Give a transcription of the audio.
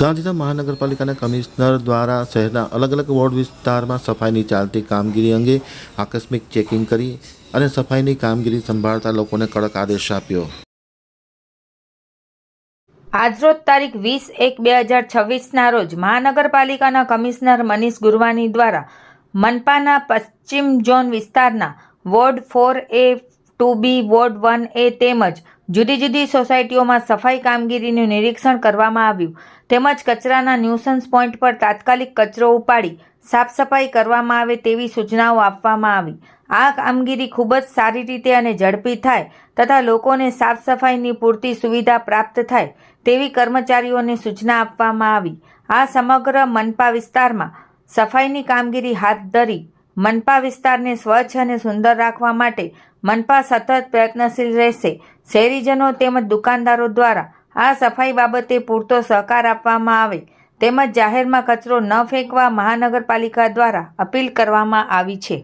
ગાંધીધામ મહાનગરપાલિકાના કમિશનર દ્વારા શહેરના અલગ અલગ વોર્ડ વિસ્તારમાં સફાઈની ચાલતી કામગીરી અંગે આકસ્મિક ચેકિંગ કરી અને સફાઈની કામગીરી સંભાળતા લોકોને કડક આદેશ આપ્યો. આજરોજ તારીખ વીસ એક બે હજાર છવ્વીસના રોજ મહાનગરપાલિકાના કમિશનર મનીષ ગુરવાની દ્વારા મનપાના પશ્ચિમ ઝોન વિસ્તારના ward four A two B ward one A તેમજ જુદી જુદી સોસાયટીઓમાં સફાઈ કામગીરીનું નિરીક્ષણ કરવામાં આવ્યું. તેમજ કચરાના ન્યુસન્સ પોઈન્ટ પર તાત્કાલિક કચરો ઉપાડી સાફ સફાઈ કરવામાં આવે તેવી સૂચનાઓ આપવામાં આવી. આ કામગીરી ખૂબ જ સારી રીતે અને ઝડપી થાય તથા લોકોને સાફ સફાઈની પૂરતી સુવિધા પ્રાપ્ત થાય તેવી કર્મચારીઓને સૂચના આપવામાં આવી. આ સમગ્ર મનપા વિસ્તારમાં સફાઈની કામગીરી હાથ ધરી મનપા વિસ્તારને સ્વચ્છ અને સુંદર રાખવા માટે મનપા સતત પ્રયત્નશીલ રહેશે. શહેરીજનો તેમજ દુકાનદારો દ્વારા આ સફાઈ બાબતે પૂરતો સહકાર આપવામાં આવે તેમજ જાહેરમાં કચરો ન ફેંકવા મહાનગરપાલિકા દ્વારા અપીલ કરવામાં આવી છે.